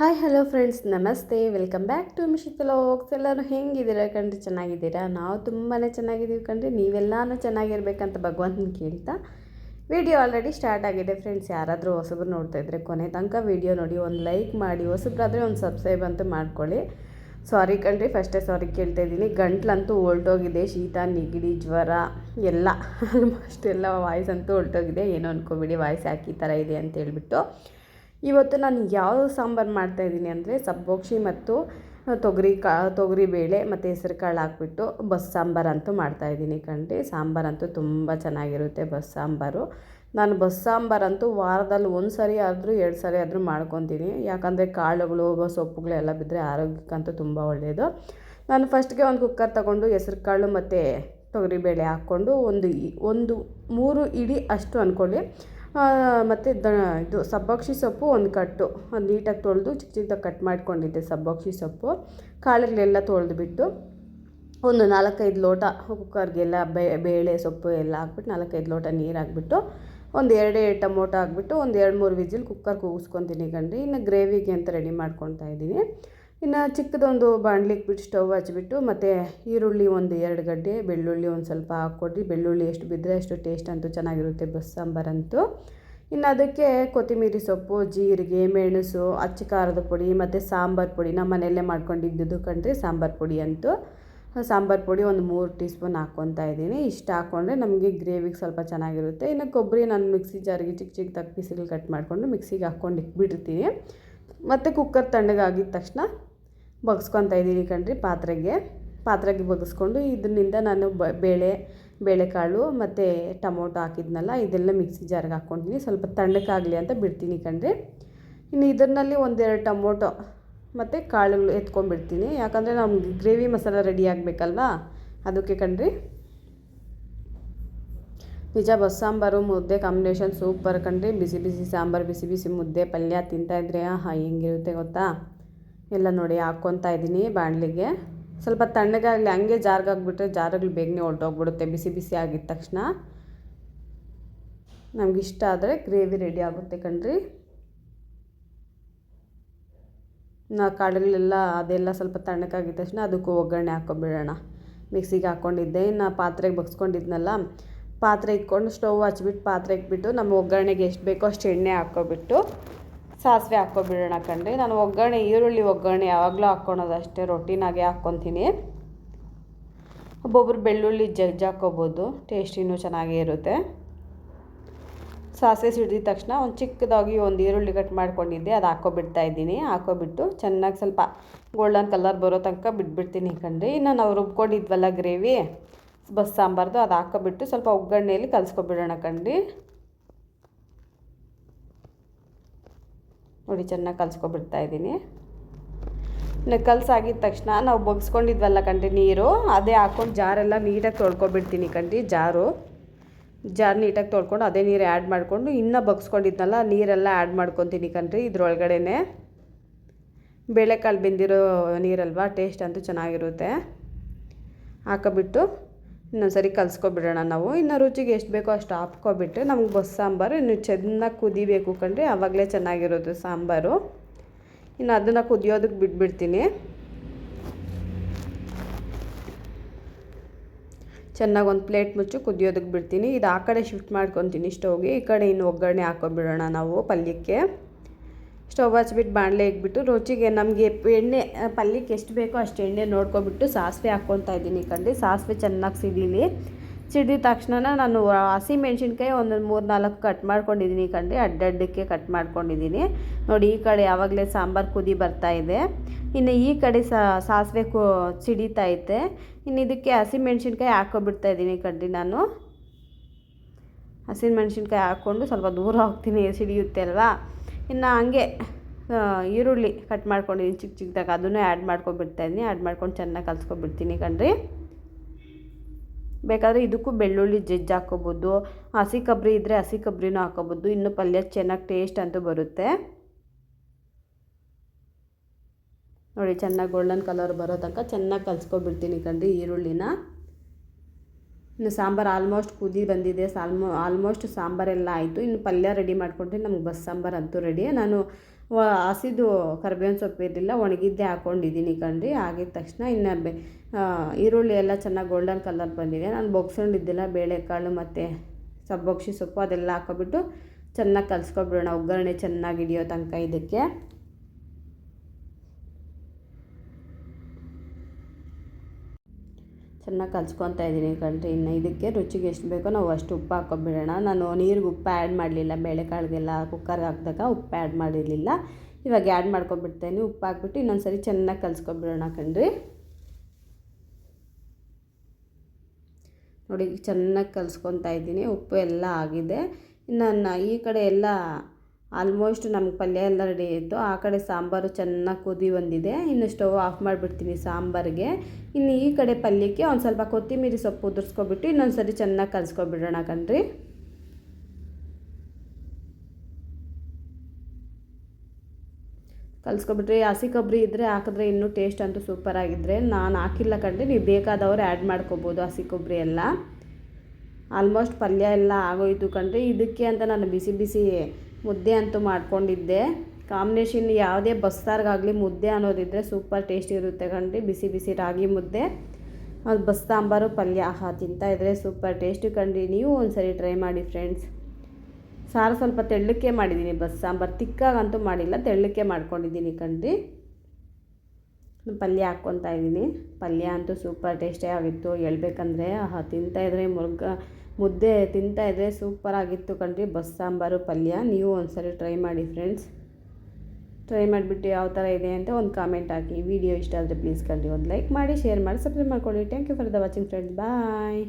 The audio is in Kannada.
ಹಾಯ್ ಹಲೋ ಫ್ರೆಂಡ್ಸ್ ನಮಸ್ತೆ ವೆಲ್ಕಮ್ ಬ್ಯಾಕ್ ಟು ಮಿಶಿತಲ ಹೋಗ್ಸ್ ಎಲ್ಲರೂ ಹೆಂಗಿದ್ದೀರಾ? ಕಣ್ರಿ, ಚೆನ್ನಾಗಿದ್ದೀರಾ? ನಾವು ತುಂಬಾ ಚೆನ್ನಾಗಿದ್ದೀವಿ ಕಣ್ರಿ. ನೀವೆಲ್ಲಾನು ಚೆನ್ನಾಗಿರ್ಬೇಕಂತ ಭಗವಂತನ ಕೇಳ್ತಾ ವಿಡಿಯೋ ಆಲ್ರೆಡಿ ಸ್ಟಾರ್ಟ್ ಆಗಿದೆ ಫ್ರೆಂಡ್ಸ್ ಯಾರಾದರೂ ಹೊಸಬ್ರು ನೋಡ್ತಾ ಇದ್ದರೆ ಕೊನೆ ತನಕ ವಿಡಿಯೋ ನೋಡಿ, ಒಂದು ಲೈಕ್ ಮಾಡಿ, ಹೊಸಬ್ರಾದರೆ ಒಂದು ಸಬ್ಸ್ಕ್ರೈಬ್ ಅಂತೂ ಮಾಡ್ಕೊಳ್ಳಿ. ಸಾರಿ ಕಣ್ರಿ ಫಸ್ಟೇ ಸಾರಿ ಕೇಳ್ತಾ ಇದ್ದೀನಿ. ಗಂಟ್ಲಂತೂ ಹೊಲ್ಟೋಗಿದೆ ಶೀತ, ನೆಗಡಿ, ಜ್ವರ, ಎಲ್ಲ. ಆಲ್ಮೋಸ್ಟ್ ಎಲ್ಲ ವಾಯ್ಸ್ ಅಂತೂ ಹೊಲ್ಟೋಗಿದೆ ಏನೋ ಅನ್ಕೋಬಿಡಿ ವಾಯ್ಸ್ ಯಾಕೆ ಈ ಥರ ಇದೆ ಅಂತ ಹೇಳ್ಬಿಟ್ಟು. ಇವತ್ತು ನಾನು ಯಾವ ಸಾಂಬಾರು ಮಾಡ್ತಾಯಿದ್ದೀನಿ ಅಂದರೆ ಸಬ್ಬೋಕ್ಷಿ ಮತ್ತು ತೊಗರಿ ಕಾ ತೊಗರಿ ಬೇಳೆ ಮತ್ತು ಹೆಸರು ಕಾಳು ಹಾಕ್ಬಿಟ್ಟು ಬಸ್ ಸಾಂಬಾರು ಅಂತೂ ಮಾಡ್ತಾಯಿದ್ದೀನಿ ಕಣ್ರಿ ಸಾಂಬಾರಂತೂ ತುಂಬ ಚೆನ್ನಾಗಿರುತ್ತೆ ಬಸ್ ಸಾಂಬಾರು. ನಾನು ಬಸ್ ಸಾಂಬಾರಂತೂ ವಾರದಲ್ಲಿ ಒಂದು ಸರಿ ಆದರೂ ಎರಡು ಸರಿ ಆದರೂ ಮಾಡ್ಕೊತೀನಿ. ಯಾಕಂದರೆ ಕಾಳುಗಳು ಸೊಪ್ಪುಗಳು ಎಲ್ಲ ಬಿದ್ದರೆ ಆರೋಗ್ಯಕ್ಕಂತೂ ತುಂಬ ಒಳ್ಳೆಯದು. ನಾನು ಫಸ್ಟ್ಗೆ ಒಂದು ಕುಕ್ಕರ್ ತೊಗೊಂಡು ಹೆಸ್ರು ಕಾಳು ಮತ್ತು ತೊಗರಿಬೇಳೆ ಹಾಕ್ಕೊಂಡು ಒಂದು ಒಂದು ಮೂರು ಇಡಿ ಅಷ್ಟು ಅಂದ್ಕೊಳ್ಳಿ. ಮತ್ತು ದ, ಇದು ಸಬ್ಬಕ್ಷಿ ಸೊಪ್ಪು ಒಂದು ಕಟ್ಟು. ಅದು ನೀಟಾಗಿ ತೊಳೆದು ಚಿಕ್ಕ ಚಿಕ್ಕದಾಗಿ ಕಟ್ ಮಾಡ್ಕೊಂಡಿದ್ದೆ ಸಬ್ಬಕ್ಷಿ ಸೊಪ್ಪು. ಕಾಳುಗಳೆಲ್ಲ ತೊಳೆದುಬಿಟ್ಟು ಒಂದು ನಾಲ್ಕೈದು ಲೋಟ ಕುಕ್ಕರ್ಗೆಲ್ಲ ಬೇಳೆ ಸೊಪ್ಪು ಎಲ್ಲ ಹಾಕ್ಬಿಟ್ಟು ನಾಲ್ಕೈದು ಲೋಟ ನೀರು ಹಾಕ್ಬಿಟ್ಟು ಒಂದು ಎರಡೇ ಟೊಮೊಟೊ ಹಾಕ್ಬಿಟ್ಟು ಒಂದು ಎರಡು ಮೂರು ವಿಜಿಲ್ ಕುಕ್ಕರ್ ಕೂಗಿಸ್ಕೊತೀನಿ ಕಂಡ್ರಿ ಇನ್ನು ಗ್ರೇವಿಗೆ ಅಂತ ರೆಡಿ ಮಾಡ್ಕೊತಾ ಇದ್ದೀನಿ. ಇನ್ನು ಚಿಕ್ಕದೊಂದು ಬಾಣಲಿಗೆ ಬಿಟ್ಟು ಸ್ಟವ್ ಹಚ್ಬಿಟ್ಟು ಮತ್ತು ಈರುಳ್ಳಿ ಒಂದು ಎರಡು ಗಡ್ಡೆ, ಬೆಳ್ಳುಳ್ಳಿ ಒಂದು ಸ್ವಲ್ಪ ಹಾಕ್ಕೊಡ್ರಿ. ಬೆಳ್ಳುಳ್ಳಿ ಎಷ್ಟು ಬಿದ್ದರೆ ಅಷ್ಟು ಟೇಸ್ಟ್ ಅಂತೂ ಚೆನ್ನಾಗಿರುತ್ತೆ ಬಸ್ ಸಾಂಬಾರಂತೂ. ಇನ್ನು ಅದಕ್ಕೆ ಕೊತ್ತಂಬರಿ ಸೊಪ್ಪು, ಜೀರಿಗೆ, ಮೆಣಸು, ಅಚ್ಚ ಖಾರದ ಪುಡಿ ಮತ್ತು ಸಾಂಬಾರು ಪುಡಿ. ನಮ್ಮ ಮನೆಯಲ್ಲೇ ಮಾಡ್ಕೊಂಡಿದ್ದು ಕಣ್ರಿ ಸಾಂಬಾರು ಪುಡಿ ಅಂತೂ. ಸಾಂಬಾರು ಪುಡಿ ಒಂದು ಮೂರು ಟೀ ಸ್ಪೂನ್ ಹಾಕ್ಕೊತಾ ಇದ್ದೀನಿ. ಇಷ್ಟು ಹಾಕ್ಕೊಂಡ್ರೆ ನಮಗೆ ಗ್ರೇವಿಗೆ ಸ್ವಲ್ಪ ಚೆನ್ನಾಗಿರುತ್ತೆ. ಇನ್ನು ಕೊಬ್ಬರಿ ನಾನು ಮಿಕ್ಸಿ ಜಾರಿಗೆ ಚಿಕ್ಕ ಚಿಕ್ಕ ಪೀಸ್ಗಳು ಕಟ್ ಮಾಡಿಕೊಂಡು ಮಿಕ್ಸಿಗೆ ಹಾಕ್ಕೊಂಡು ಇಟ್ಬಿಟ್ಟಿರ್ತೀನಿ ಮತ್ತು ಕುಕ್ಕರ್ ತಣ್ಣಗಾಗಿದ ತಕ್ಷಣ ಬಗ್ಸ್ಕೊತಾ ಇದ್ದೀನಿ ಕಣ್ರಿ ಪಾತ್ರೆಗೆ. ಪಾತ್ರೆಗೆ ಬಗ್ಸ್ಕೊಂಡು ಇದರಿಂದ ನಾನು ಬೇಳೆ, ಬೇಳೆಕಾಳು ಮತ್ತು ಟೊಮೊಟೊ ಹಾಕಿದ್ನಲ್ಲ, ಇದೆಲ್ಲ ಮಿಕ್ಸಿ ಜಾರ್ಗೆ ಹಾಕ್ಕೊತೀನಿ ಸ್ವಲ್ಪ ತಣ್ಣಕ್ಕಾಗಲಿ ಅಂತ ಬಿಡ್ತೀನಿ ಕಣ್ರಿ. ಇನ್ನು ಇದರಲ್ಲಿ ಒಂದೆರಡು ಟೊಮೊಟೊ ಮತ್ತು ಕಾಳುಗಳು ಎತ್ಕೊಂಡ್ಬಿಡ್ತೀನಿ. ಯಾಕಂದರೆ ನಮ್ಗೆ ಗ್ರೇವಿ ಮಸಾಲ ರೆಡಿ ಆಗಬೇಕಲ್ವಾ? ಅದಕ್ಕೆ ಕಣ್ರಿ. ನಿಜ ಬಸ್ ಸಾಂಬಾರು, ಮುದ್ದೆ ಕಾಂಬಿನೇಷನ್ ಸೂಪರ್ ಕಣ್ರಿ. ಬಿಸಿ ಬಿಸಿ ಸಾಂಬಾರು, ಬಿಸಿ ಬಿಸಿ ಮುದ್ದೆ, ಪಲ್ಯ ತಿಂತಾಯಿದ್ರೆ ಹಾಂ ಹೆಂಗಿರುತ್ತೆ ಗೊತ್ತಾ? ಎಲ್ಲ ನೋಡಿ ಹಾಕ್ಕೊತಾ ಇದ್ದೀನಿ ಬಾಣಲಿಗೆ. ಸ್ವಲ್ಪ ತಣ್ಣಗಾಗಲಿ, ಹಂಗೆ ಜಾರ್ಗಾಗ್ಬಿಟ್ರೆ ಜಾರ್ಗಳು ಬೇಗನೆ ಹೊರ್ಟೋಗ್ಬಿಡುತ್ತೆ, ಬಿಸಿ ಬಿಸಿ ಆಗಿದ ತಕ್ಷಣ. ನಮ್ಗೆ ಇಷ್ಟ ಆದರೆ ಗ್ರೇವಿ ರೆಡಿ ಆಗುತ್ತೆ ಕಣ್ರಿ. ನಾ ಕಾಳುಗಳೆಲ್ಲ, ಅದೆಲ್ಲ ಸ್ವಲ್ಪ ತಣ್ಣಕ್ಕಾಗಿದ ತಕ್ಷಣ ಅದಕ್ಕೂ ಒಗ್ಗರಣೆ ಹಾಕೊಂಡ್ಬಿಡೋಣ ಮಿಕ್ಸಿಗೆ ಹಾಕ್ಕೊಂಡಿದ್ದೆ ಇನ್ನು ಪಾತ್ರೆಗೆ ಬಗ್ಸ್ಕೊಂಡಿದ್ನಲ್ಲ, ಪಾತ್ರೆ ಇಟ್ಕೊಂಡು ಸ್ಟವ್ ಹಚ್ಬಿಟ್ಟು ಪಾತ್ರೆ ಇಟ್ಬಿಟ್ಟು ನಮ್ಮ ಒಗ್ಗರಣೆಗೆ ಎಷ್ಟು ಬೇಕೋ ಅಷ್ಟು ಎಣ್ಣೆ ಹಾಕ್ಕೊಬಿಟ್ಟು ಸಾಸಿವೆ ಹಾಕ್ಕೊಬಿಡೋಣ ಕಣ್ರಿ. ನಾನು ಒಗ್ಗರಣೆ, ಈರುಳ್ಳಿ ಒಗ್ಗರಣೆ ಯಾವಾಗಲೂ ಹಾಕ್ಕೊಳೋದು ಅಷ್ಟೇ ರೊಟ್ಟಿನಾಗೆ ಹಾಕ್ಕೊತೀನಿ. ಒಬ್ಬೊಬ್ರು ಬೆಳ್ಳುಳ್ಳಿ ಜಜ್ಜಿ ಹಾಕ್ಕೋಬೋದು ಟೇಸ್ಟಿನೂ ಚೆನ್ನಾಗೇ ಇರುತ್ತೆ. ಸಾಸಿವೆ ಸಿಡಿದ ತಕ್ಷಣ ಒಂದು ಚಿಕ್ಕದಾಗಿ ಒಂದು ಈರುಳ್ಳಿ ಕಟ್ ಮಾಡ್ಕೊಂಡಿದ್ದೆ, ಅದು ಹಾಕ್ಕೊಬಿಡ್ತಾ ಇದ್ದೀನಿ. ಹಾಕ್ಕೊಬಿಟ್ಟು ಚೆನ್ನಾಗಿ ಸ್ವಲ್ಪ ಗೋಲ್ಡನ್ ಕಲರ್ ಬರೋ ತನಕ ಬಿಟ್ಬಿಡ್ತೀನಿ ಕಣ್ರಿ. ಇನ್ನು ನಾವು ರುಬ್ಕೊಂಡಿದ್ವಲ್ಲ ಗ್ರೇವಿ ಬಸ್ ಸಾಂಬಾರ್ದು, ಅದು ಹಾಕ್ಕೊಬಿಟ್ಟು ಸ್ವಲ್ಪ ಒಗ್ಗರಣೆಯಲ್ಲಿ ಕಲಿಸ್ಕೊಬಿಡೋಣ ಕಣ್ರಿ. ನೋಡಿ, ಚೆನ್ನಾಗಿ ಕಲಿಸ್ಕೊಬಿಡ್ತಾ ಇದ್ದೀನಿ. ಇನ್ನು ತಕ್ಷಣ ನಾವು ಬಗ್ಸ್ಕೊಂಡಿದ್ವಲ್ಲ ಕಂಡ್ರಿ ನೀರು, ಅದೇ ಹಾಕ್ಕೊಂಡು ಜಾರೆಲ್ಲ ನೀಟಾಗಿ ತೊಳ್ಕೊಬಿಡ್ತೀನಿ ಕಂಡ್ರಿ, ಜಾರು. ಜಾರ್ ನೀಟಾಗಿ ತೊಳ್ಕೊಂಡು ಅದೇ ನೀರು ಆ್ಯಡ್ ಮಾಡಿಕೊಂಡು ಇನ್ನೂ ಬಗ್ಸ್ಕೊಂಡಿದ್ನಲ್ಲ, ನೀರೆಲ್ಲ ಆ್ಯಡ್ ಮಾಡ್ಕೊತೀನಿ ಕಣ್ರಿ ಇದ್ರೊಳಗಡೆ ಬೇಳೆಕಾಳು ಬೆಂದಿರೋ ನೀರಲ್ವಾ, ಟೇಸ್ಟ್ ಅಂತೂ ಚೆನ್ನಾಗಿರುತ್ತೆ. ಹಾಕೊಬಿಟ್ಟು ಇನ್ನೊಂದು ಸರಿ ಕಲಿಸ್ಕೊಬಿಡೋಣ ನಾವು. ಇನ್ನು ರುಚಿಗೆ ಎಷ್ಟು ಬೇಕೋ ಅಷ್ಟು ಹಾಕ್ಕೊಬಿಟ್ರೆ ನಮ್ಗೆ ಬಸ್ ಸಾಂಬಾರು, ಇನ್ನು ಚೆನ್ನಾಗಿ ಕುದಿಬೇಕು ಕಂಡ್ರೆ ಆವಾಗಲೇ ಚೆನ್ನಾಗಿರೋದು ಸಾಂಬಾರು. ಇನ್ನು ಅದನ್ನು ಕುದಿಯೋದಕ್ಕೆ ಬಿಟ್ಬಿಡ್ತೀನಿ. ಚೆನ್ನಾಗಿ ಒಂದು ಪ್ಲೇಟ್ ಮುಚ್ಚು ಕುದಿಯೋದಕ್ಕೆ ಬಿಡ್ತೀನಿ. ಇದು ಆ ಕಡೆ ಶಿಫ್ಟ್ ಮಾಡ್ಕೊತೀನಿ ಸ್ಟವ್ಗೆ. ಈ ಕಡೆ ಇನ್ನು ಒಗ್ಗರಣೆ ಹಾಕ್ಕೊಬಿಡೋಣ ನಾವು ಪಲ್ಯಕ್ಕೆ. ಸ್ಟವ್ ಹಚ್ಬಿಟ್ಟು ಬಾಣಲೆ ಇಕ್ಬಿಟ್ಟು ರುಚಿಗೆ ನಮಗೆ ಎಣ್ಣೆ, ಪಲ್ಯಕ್ಕೆ ಎಷ್ಟು ಬೇಕೋ ಅಷ್ಟು ಎಣ್ಣೆ ನೋಡ್ಕೊಬಿಟ್ಟು ಸಾಸಿವೆ ಹಾಕ್ಕೊತಾ ಇದ್ದೀನಿ ಕಂಡು ಸಾಸಿವೆ ಚೆನ್ನಾಗಿ ಸಿಡೀಲಿ ಸಿಡಿದ ತಕ್ಷಣ ನಾನು ಹಸಿ ಮೆಣಸಿನ್ಕಾಯಿ ಒಂದೊಂದು ಮೂರು ನಾಲ್ಕು ಕಟ್ ಮಾಡ್ಕೊಂಡಿದ್ದೀನಿ ಕಂಡು ಅಡ್ಡಡ್ಡಕ್ಕೆ ಕಟ್ ಮಾಡ್ಕೊಂಡಿದ್ದೀನಿ. ನೋಡಿ, ಈ ಕಡೆ ಯಾವಾಗಲೇ ಸಾಂಬಾರು ಕುದಿ ಬರ್ತಾ ಇದೆ. ಇನ್ನು ಈ ಕಡೆ ಸಾಸಿವೆ ಕು, ಸಿಡಿತಾ ಐತೆ. ಇನ್ನು ಇದಕ್ಕೆ ಹಸಿ ಮೆಣಸಿನ್ಕಾಯಿ ಹಾಕ್ಕೊಬಿಡ್ತಾ ಇದ್ದೀನಿ ಕಂಡು ನಾನು. ಹಸಿ ಮೆಣಸಿನ್ಕಾಯಿ ಹಾಕ್ಕೊಂಡು ಸ್ವಲ್ಪ ದೂರ ಹೋಗ್ತೀನಿ, ಸಿಡಿಯುತ್ತೆ ಅಲ್ವಾ? ಇನ್ನು ಹಂಗೆ ಈರುಳ್ಳಿ ಕಟ್ ಮಾಡ್ಕೊಂಡಿದ್ದೀನಿ ಚಿಕ್ಕ ಚಿಕ್ಕದಾಗಿ ಅದನ್ನು ಆ್ಯಡ್ ಮಾಡ್ಕೊಬಿಡ್ತಾಯಿದ್ದೀನಿ ಆ್ಯಡ್ ಮಾಡ್ಕೊಂಡು ಚೆನ್ನಾಗಿ ಕಲಿಸ್ಕೊಬಿಡ್ತೀನಿ ಕಣ್ರಿ. ಬೇಕಾದರೆ ಇದಕ್ಕೂ ಬೆಳ್ಳುಳ್ಳಿ ಜಜ್ಜಿ ಹಾಕ್ಕೊಬೋದು. ಹಸಿ ಕೊಬ್ಬರಿ ಇದ್ದರೆ ಹಸಿ ಕೊಬ್ಬರಿನೂ ಹಾಕ್ಕೊಬೋದು. ಇನ್ನು ಪಲ್ಯ ಚೆನ್ನಾಗಿ ಟೇಸ್ಟ್ ಅಂತೂ ಬರುತ್ತೆ. ನೋಡಿ, ಚೆನ್ನಾಗಿ ಗೋಲ್ಡನ್ ಕಲರ್ ಬರೋ ತನಕ ಚೆನ್ನಾಗಿ ಕಲಿಸ್ಕೊಬಿಡ್ತೀನಿ ಕಣ್ರಿ ಈರುಳ್ಳಿನ. ಇನ್ನು ಸಾಂಬಾರು ಆಲ್ಮೋಸ್ಟ್ ಕುದಿ ಬಂದಿದೆ. ಸಾಲ್ಮೋ ಆಲ್ಮೋಸ್ಟ್ ಸಾಂಬಾರೆಲ್ಲ ಆಯಿತು. ಇನ್ನು ಪಲ್ಯ ರೆಡಿ ಮಾಡಿಕೊಂಡ್ರೆ ನಮ್ಗೆ ಬಸ್ ಸಾಂಬಾರು ಅಂತೂ ರೆಡಿ ನಾನು ಹಸಿದು ಕರ್ಬೇವಿನ ಸೊಪ್ಪು ಇರಲಿಲ್ಲ ಒಣಗಿದ್ದೆ ಹಾಕ್ಕೊಂಡಿದ್ದೀನಿ ಕಣ್ರಿ. ಆಗಿದ ತಕ್ಷಣ ಇನ್ನು ಬೆ ಈರುಳ್ಳಿ ಎಲ್ಲ ಚೆನ್ನಾಗಿ ಗೋಲ್ಡನ್ ಕಲರ್ ಬಂದಿದೆ. ನಾನು ಬೊಗ್ಸ್ಕೊಂಡಿದ್ದಿಲ್ಲ, ಬೇಳೆಕಾಳು ಮತ್ತು ಸಬ್ಬೊಗ್ಸಿ ಸೊಪ್ಪು ಅದೆಲ್ಲ ಹಾಕೊಬಿಟ್ಟು ಚೆನ್ನಾಗಿ ಕಲಿಸ್ಕೊಬಿಡೋಣ. ಒಗ್ಗರಣೆ ಚೆನ್ನಾಗಿ ಹಿಡಿಯೋ ತನಕ ಇದಕ್ಕೆ. ಚೆನ್ನಾಗಿ ಕಲ್ಸ್ಕೊತಾ ಇದ್ದೀನಿ ಕಣ್ರಿ. ಇನ್ನು ಇದಕ್ಕೆ ರುಚಿಗೆ ಎಷ್ಟು ಬೇಕೋ ನಾವು ಅಷ್ಟು ಉಪ್ಪು ಹಾಕ್ಕೊಬಿಡೋಣ. ನಾನು ನೀರಿಗೆ ಉಪ್ಪು ಆ್ಯಡ್ ಮಾಡಲಿಲ್ಲ, ಬೇಳೆಕಾಳಿಗೆಲ್ಲ ಕುಕ್ಕರ್ಗೆ ಹಾಕಿದಾಗ ಉಪ್ಪು ಆ್ಯಡ್ ಮಾಡಿರಲಿಲ್ಲ. ಇವಾಗ ಆ್ಯಡ್ ಮಾಡ್ಕೊಬಿಡ್ತೇನೆ, ಉಪ್ಪು ಹಾಕ್ಬಿಟ್ಟು ಇನ್ನೊಂದು ಸರಿ ಚೆನ್ನಾಗಿ ಕಲ್ಸ್ಕೊಬಿಡೋಣ ಕಣ್ರಿ. ನೋಡಿ, ಚೆನ್ನಾಗಿ ಕಲ್ಸ್ಕೊತಾ ಇದ್ದೀನಿ, ಉಪ್ಪು ಎಲ್ಲ ಆಗಿದೆ. ಇನ್ನು ಈ ಕಡೆ ಎಲ್ಲ ಆಲ್ಮೋಸ್ಟ್ ನಮ್ಗೆ ಪಲ್ಯ ಎಲ್ಲ ರೆಡಿ ಇತ್ತು. ಆ ಕಡೆ ಸಾಂಬಾರು ಚೆನ್ನಾಗಿ ಕುದಿ ಬಂದಿದೆ. ಇನ್ನು ಸ್ಟವ್ ಆಫ್ ಮಾಡಿಬಿಡ್ತೀನಿ ಸಾಂಬಾರಿಗೆ. ಇನ್ನು ಈ ಕಡೆ ಪಲ್ಯಕ್ಕೆ ಒಂದು ಸ್ವಲ್ಪ ಕೊತ್ತಿಮೀರಿ ಸೊಪ್ಪು ಉದುರಿಸ್ಕೊಬಿಟ್ಟು ಇನ್ನೊಂದು ಸರಿ ಚೆನ್ನಾಗಿ ಕಲಿಸ್ಕೊಬಿಡೋಣ ಕಣ್ರಿ. ಕಲಿಸ್ಕೊಬಿಟ್ರಿ ಹಸಿ ಕೊಬ್ಬರಿ ಇದ್ದರೆ ಹಾಕಿದ್ರೆ ಇನ್ನೂ ಟೇಸ್ಟ್ ಅಂತೂ ಸೂಪರ್ ಆಗಿದ್ದರೆ ನಾನು ಹಾಕಿಲ್ಲ ಕಂಡ್ರೆ ನೀವು ಬೇಕಾದವ್ರು ಆ್ಯಡ್ ಮಾಡ್ಕೋಬೋದು ಹಸಿ ಕೊಬ್ಬರಿ ಎಲ್ಲ. ಆಲ್ಮೋಸ್ಟ್ ಪಲ್ಯ ಎಲ್ಲ ಆಗೋಯ್ತು ಕಂಡ್ರೆ ಇದಕ್ಕೆ ಅಂತ ನಾನು ಬಿಸಿ ಬಿಸಿ ಮುದ್ದೆ ಅಂತೂ ಮಾಡ್ಕೊಂಡಿದ್ದೆ. ಕಾಂಬಿನೇಷನ್ ಯಾವುದೇ ಬಸ್ಸಾರಿಗಾಗಲಿ ಮುದ್ದೆ ಅನ್ನೋದಿದ್ದರೆ ಸೂಪರ್ ಟೇಸ್ಟ್ ಇರುತ್ತೆ ಕಣ್ರಿ. ಬಿಸಿ ಬಿಸಿ ರಾಗಿ ಮುದ್ದೆ, ಅದು ಬಸ್ ಸಾಂಬಾರು ಪಲ್ಯ, ಆಹಾ ತಿಂತಾಯಿದ್ರೆ ಸೂಪರ್ ಟೇಸ್ಟ್ ಕಂಡ್ರಿ ನೀವು ಒಂದ್ಸರಿ ಟ್ರೈ ಮಾಡಿ ಫ್ರೆಂಡ್ಸ್ ಸಾರು ಸ್ವಲ್ಪ ತೆಳ್ಳಕ್ಕೆ ಮಾಡಿದ್ದೀನಿ ಬಸ್ ಸಾಂಬಾರು ತಿಕ್ಕಾಗಂತೂ ಮಾಡಿಲ್ಲ, ತೆಳ್ಳಕ್ಕೆ ಮಾಡ್ಕೊಂಡಿದ್ದೀನಿ ಕಣ್ರಿ. ಪಲ್ಯ ಹಾಕ್ಕೊತಾ ಇದ್ದೀನಿ ಪಲ್ಯ ಅಂತೂ ಸೂಪರ್ ಟೇಸ್ಟೇ ಆಗಿತ್ತು ಹೇಳ್ಬೇಕಂದ್ರೆ ಆಹಾ ತಿಂತಾಯಿದ್ರೆ ಮುರುಗ ಮುದ್ದೆ ತಿಂತಾಯಿದ್ರೆ ಸೂಪರಾಗಿತ್ತು ಕಣ್ರಿ. ಬಸ್ ಸಾಂಬಾರು, ಪಲ್ಯ. ನೀವು ಒಂದ್ಸರಿ ಟ್ರೈ ಮಾಡಿ ಫ್ರೆಂಡ್ಸ್ ಟ್ರೈ ಮಾಡಿಬಿಟ್ಟು ಯಾವ ಥರ ಇದೆ ಅಂತ ಒಂದು ಕಾಮೆಂಟ್ ಹಾಕಿ. ವಿಡಿಯೋ ಇಷ್ಟ ಆದರೆ ಪ್ಲೀಸ್ ಕಣ್ರಿ. ಒಂದು ಲೈಕ್ ಮಾಡಿ ಶೇರ್ ಮಾಡಿ ಸಬ್ಸ್ಕ್ರೈಬ್ ಮಾಡ್ಕೊಳ್ಳಿ. Thank you for the watching friends bye